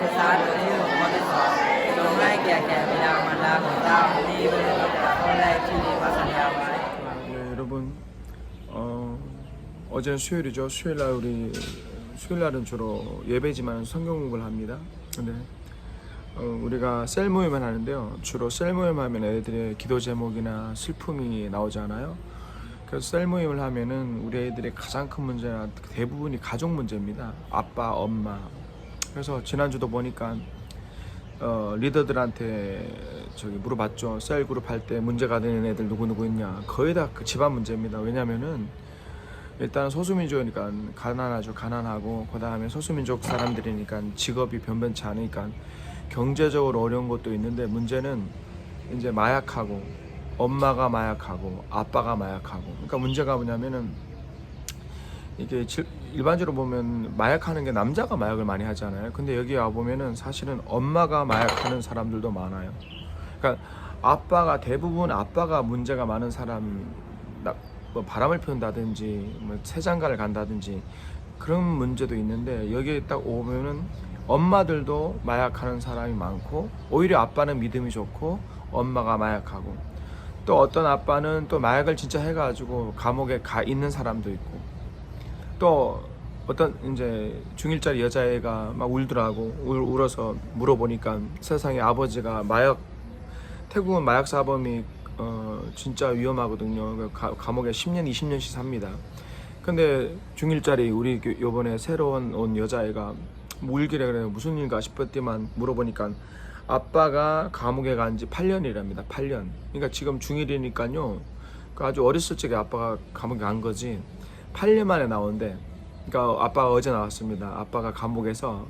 တစ်စားတစ်မျိုးကိုမောတစ်စားလုံလိုက်ကြကြမလာမလာကိုတာဒီဘယ်လိုပေါ်လိုက်ကြည့်နေပါဆရာပါ 여러분 어, 어제 수요일이죠. 수요일 날 우리 수요일 날은 주로 예배지만 성경 공부를 합니다. 근데 어, 우리가 셀 모임을 하는데요. 주로 셀 모임 하면 애들의 기도 제목이나 슬픔이 나오잖아요. 그래서 셀 모임을 하면은 우리 애들의 가장 큰 문제나 대부분이 가족 문제입니다. 아빠, 엄마, 그래서 지난주도 보니까 어, 리더들한테 저기 물어봤죠. 셀 그룹 할 때 문제가 되는 애들 누구 누구 있냐. 거의 다 그 집안 문제입니다. 왜냐면은 일단 소수민족이니까 가난하죠. 가난하고 그 다음에 소수민족 사람들이니까 직업이 변변치 않으니까 경제적으로 어려운 것도 있는데 문제는 이제 마약하고 엄마가 마약하고 아빠가 마약하고 그러니까 문제가 뭐냐면은 이게 질- 일반적으로 보면 마약하는 게 남자가 마약을 많이 하잖아요. 근데 여기 와 보면은 사실은 엄마가 마약하는 사람들도 많아요. 그러니까 아빠가 대부분 아빠가 문제가 많은 사람 나- 뭐 바람을 피운다든지 뭐 세장가를 간다든지 그런 문제도 있는데 여기에 딱 오면은 엄마들도 마약하는 사람이 많고 오히려 아빠는 믿음이 좋고 엄마가 마약하고 또 어떤 아빠는 또 마약을 진짜 해가지고 감옥에 가 있는 사람도 있고 또 어떤 이제 중일짜리 여자애가 막 울더라고. 울, 울어서 물어보니까 세상에 아버지가 마약 태국은 마약 사범이 어 진짜 위험하거든요. 그 가, 감옥에 10년 20년씩 삽니다. 근데 중일짜리 우리 그 요번에 새로운 온 여자애가 뭐 울기래 그래요? 무슨 일인가 싶었지만 물어보니까 아빠가 감옥에 간 지 8년이랍니다. 8년. 그러니까 지금 중일이니까요. 그 아주 어렸을 적에 아빠가 감옥에 간 거지 8년 만에 나온대. 그러니까 아빠가 어제 나왔습니다. 아빠가 감옥에서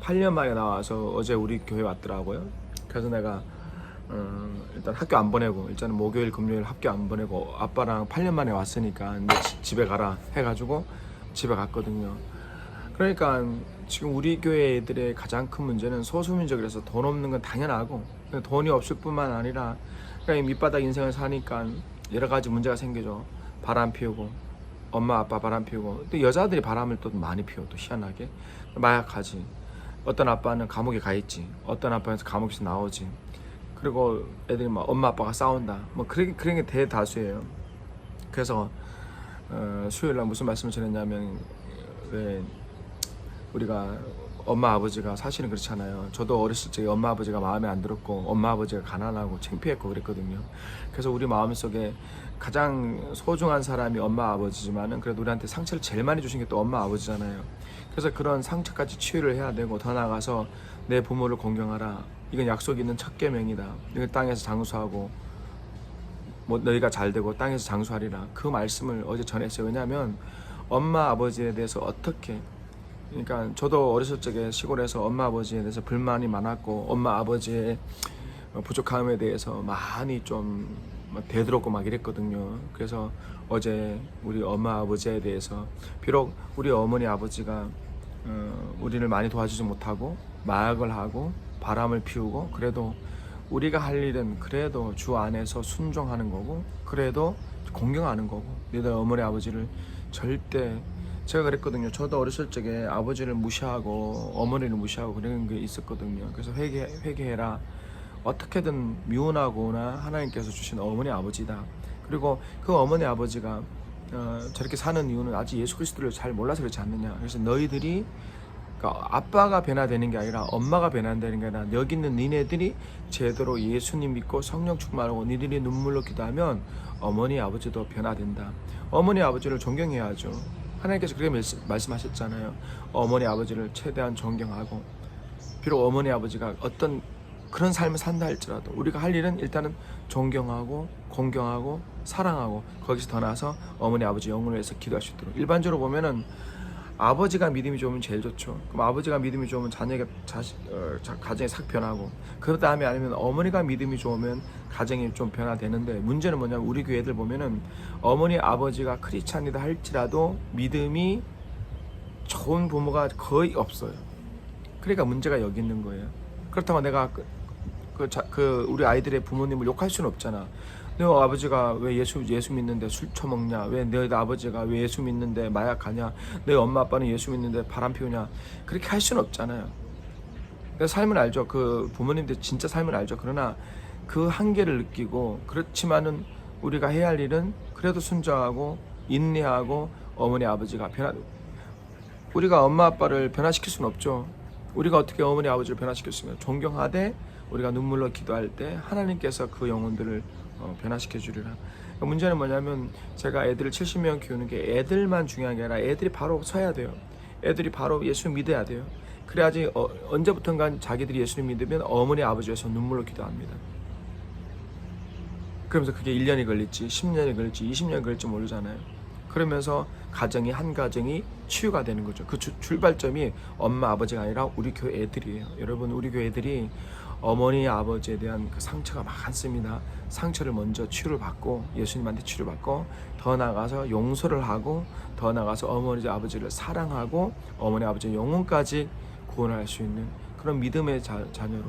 8년 만에 나와서 어제 우리 교회 왔더라고요. 그래서 내가 어, 일단 학교 안 보내고 일단은 목요일 금요일 학교 안 보내고 아빠랑 8년 만에 왔으니까 너 지- 집에 가라 해가지고 집에 갔거든요. 그러니까 지금 우리 교회 애들의 가장 큰 문제는 소수민족이라서 돈 없는 건 당연하고 돈이 없을 뿐만 아니라 그냥 이 밑바닥 인생을 사니까 여러 가지 문제가 생기죠. 바람 피우고 엄마 아빠 바람 피우고 또 여자들이 바람을 또 많이 피워 또 희한하게 마약하지. 어떤 아빠는 감옥에 가 있지. 어떤 아빠는 감옥에서 나오지. 그리고 애들이 막 엄마 아빠가 싸운다. 뭐 그런 그런 게 대다수예요. 그래서 어, 수요일 날 무슨 말씀을 드렸냐면 왜 우리가 엄마 아버지가 사실은 그렇잖아요. 저도 어렸을 적에 엄마 아버지가 마음에 안 들었고 엄마 아버지가 가난하고 창피했고 그랬거든요. 그래서 우리 마음속에 가장 소중한 사람이 엄마 아버지지만은 그래도 우리한테 상처를 제일 많이 주신 게 또 엄마 아버지잖아요. 그래서 그런 상처까지 치유를 해야 되고 더 나아가서 내 부모를 공경하라. 이건 약속 있는 첫 계명이다. 이걸 땅에서 장수하고 뭐 너희가 잘 되고 땅에서 장수하리라. 그 말씀을 어제 전했어요. 왜냐하면 엄마 아버지에 대해서 어떻게 그러니까 저도 어렸을 적에 시골에서 엄마 아버지에 대해서 불만이 많았고 엄마 아버지의 어, 부족함에 대해서 많이 좀막 대들었고 막 이랬거든요. 그래서 어제 우리 엄마 아버지에 대해서 비록 우리 어머니 아버지가 어, 우리를 많이 도와주지 못하고 마약을 하고 바람을 피우고 그래도 우리가 할 일은 그래도 주 안에서 순종하는 거고 그래도 공경하는 거고 너희들 어머니 아버지를 절대 제가 그랬거든요. 저도 어렸을 적에 아버지를 무시하고 어머니를 무시하고 그런 게 있었거든요. 그래서 회개 회개해라. 어떻게든 미워하거나 하나님께서 주신 어머니 아버지다. 그리고 그 어머니 아버지가 어, 저렇게 사는 이유는 아직 예수 그리스도를 잘 몰라서 그렇지 않느냐. 그래서 너희들이 그러니까 아빠가 변화되는 게 아니라 엄마가 변화되는 게 아니라 여기 있는 니네들이 제대로 예수님 믿고 성령 충만하고 니들이 눈물로 기도하면 어머니 아버지도 변화된다. 어머니 아버지를 존경해야죠. 하나님께서 그렇게 말씀- 말씀하셨잖아요. 어머니 아버지를 최대한 존경하고 비록 어머니 아버지가 어떤 그런 삶을 산다 할지라도 우리가 할 일은 일단은 존경하고 공경하고 사랑하고 거기서 더 나아서 어머니 아버지 영혼을 위해서 기도할 수 있도록 일반적으로 보면은 아버지가 믿음이 좋으면 제일 좋죠. 그럼 아버지가 믿음이 좋으면 자녀가 자식 어, 자, 가정이 싹 변하고 그 다음에 아니면 어머니가 믿음이 좋으면 가정이 좀 변화되는데 문제는 뭐냐면 우리 교회들 보면은 어머니 아버지가 크리스찬이다 할지라도 믿음이 좋은 부모가 거의 없어요. 그러니까 문제가 여기 있는 거예요. 그렇다고 내가 그, 그, 자, 그 우리 아이들의 부모님을 욕할 수는 없잖아. 너 아버지가 왜 예수 예수 믿는데 술 처먹냐? 왜 너희 아버지가 왜 예수 믿는데 마약하냐? 너희 엄마 아빠는 예수 믿는데 바람 피우냐? 그렇게 할 수는 없잖아요. 내 삶을 알죠. 그 부모님들 진짜 삶을 알죠. 그러나 그 한계를 느끼고 그렇지만은 우리가 해야 할 일은 그래도 순종하고 인내하고 어머니 아버지가 변화 우리가 엄마 아빠를 변화시킬 수는 없죠. 우리가 어떻게 어머니 아버지를 변화시켰으면 존경하되 우리가 눈물로 기도할 때 하나님께서 그 영혼들을 어, 변화시켜 주리라. 문제는 뭐냐면 제가 애들을 70명 키우는 게 애들만 중요한 게 아니라 애들이 바로 서야 돼요. 애들이 바로 예수 믿어야 돼요. 그래야지 어, 언제부턴가 자기들이 예수를 믿으면 어머니 아버지에서 눈물로 기도합니다. 그러면서 그게 1년이 걸릴지 10년이 걸릴지 20년이 걸릴지 모르잖아요. 그러면서 가정이 한 가정이 치유가 되는 거죠. 그 주- 출발점이 엄마 아버지가 아니라 우리 교회 애들이에요. 여러분 우리 교회 애들이 어머니 아버지에 대한 그 상처가 많습니다. 상처를 먼저 치유를 받고 예수님한테 치유를 받고 더 나가서 용서를 하고 더 나가서 어머니 아버지를 사랑하고 어머니 아버지의 영혼까지 구원할 수 있는 그런 믿음의 자, 자녀로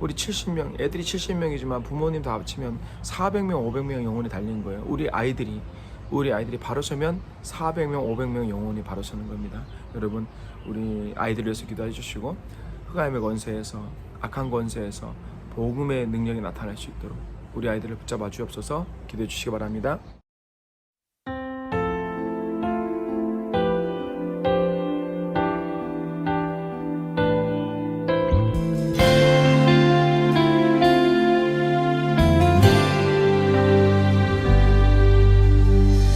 우리 70명 애들이 70명이지만 부모님 다 합치면 400명 500명 영혼이 달린 거예요 우리 아이들이 우리 아이들이 바로 서면 400명 500명 영혼이 바로 서는 겁니다 여러분 우리 아이들을 위해서 기도해 주시고 흑암의 권세에서 악한 권세에서 복음의 능력이 나타날 수 있도록 우리 아이들을 붙잡아 주옵소서 기도해 주시기 바랍니다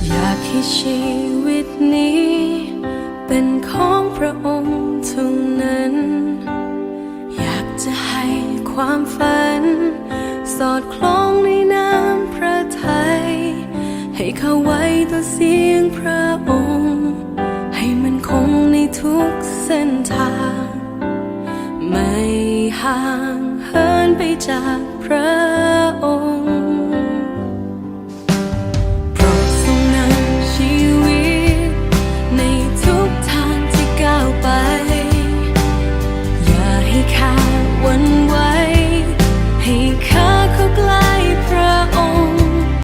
อยากให้ชีวิตนี้ เป็นของพระองค์ ความฝัน สอดคล้องในน้ำพระทัยให้เข้าไว้ต่อเสียงพระองค์ ให้มันคงในทุกเส้นทาง ไม่ห่างเหินไปจากพระองค์